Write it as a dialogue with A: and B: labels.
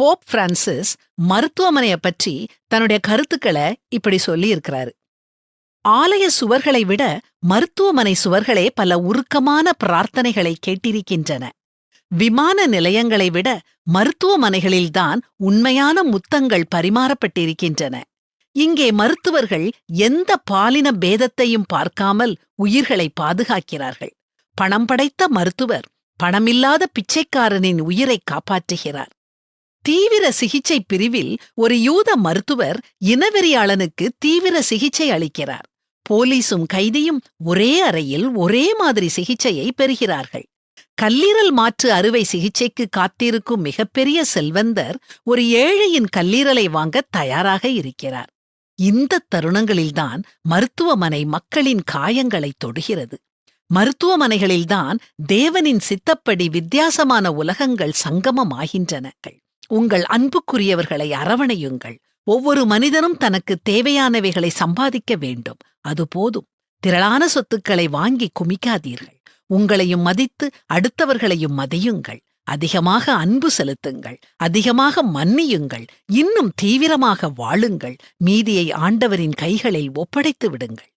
A: Pope Francis மருத்துவமனைய பற்றி தன்னுடைய கருத்துக்களை இப்படி சொல்லியிருக்கிறாரு. ஆலய சுவர்களை விட மருத்துவமனை சுவர்களே பல உருக்கமான பிரார்த்தனைகளை கேட்டிருக்கின்றன. விமான நிலையங்களை விட மருத்துவமனைகளில்தான் உண்மையான முத்தங்கள் பரிமாறப்பட்டிருக்கின்றன. இங்கே மருத்துவர்கள் எந்த பாலின பேதத்தையும் பார்க்காமல் உயிர்களை பாதுகாக்கிறார்கள். பணம் படைத்த மருத்துவர் பணமில்லாத பிச்சைக்காரனின் உயிரை காப்பாற்றுகிறார். தீவிர சிகிச்சை பிரிவில் ஒரு யூத மருத்துவர் இனவெறியாளனுக்கு தீவிர சிகிச்சை அளிக்கிறார். போலீசும் கைதியும் ஒரே அறையில் ஒரே மாதிரி சிகிச்சையை பெறுகிறார்கள். கல்லீரல் மாற்று அறுவை சிகிச்சைக்கு காத்திருக்கும் மிகப்பெரிய செல்வந்தர் ஒரு ஏழையின் கல்லீரலை வாங்க தயாராக இருக்கிறார். இந்த தருணங்களில்தான் மருத்துவமனை மக்களின் காயங்களை தொடுகிறது. மருத்துவமனைகளில்தான் தேவனின் சித்தப்படி வித்தியாசமான உலகங்கள் சங்கமமாகின்றன உங்கள் அன்புக்குரியவர்களை அரவணையுங்கள். ஒவ்வொரு மனிதனும் தனக்கு தேவையானவைகளை சம்பாதிக்க வேண்டும். அது போதும். திரளான சொத்துக்களை வாங்கி குமிக்காதீர்கள். உங்களையும் மதித்து அடுத்தவர்களையும் மதியுங்கள். அதிகமாக அன்பு செலுத்துங்கள். அதிகமாக மன்னியுங்கள். இன்னும் தீவிரமாக வாழுங்கள். மீதியை ஆண்டவரின் கைகளில் ஒப்படைத்து விடுங்கள்.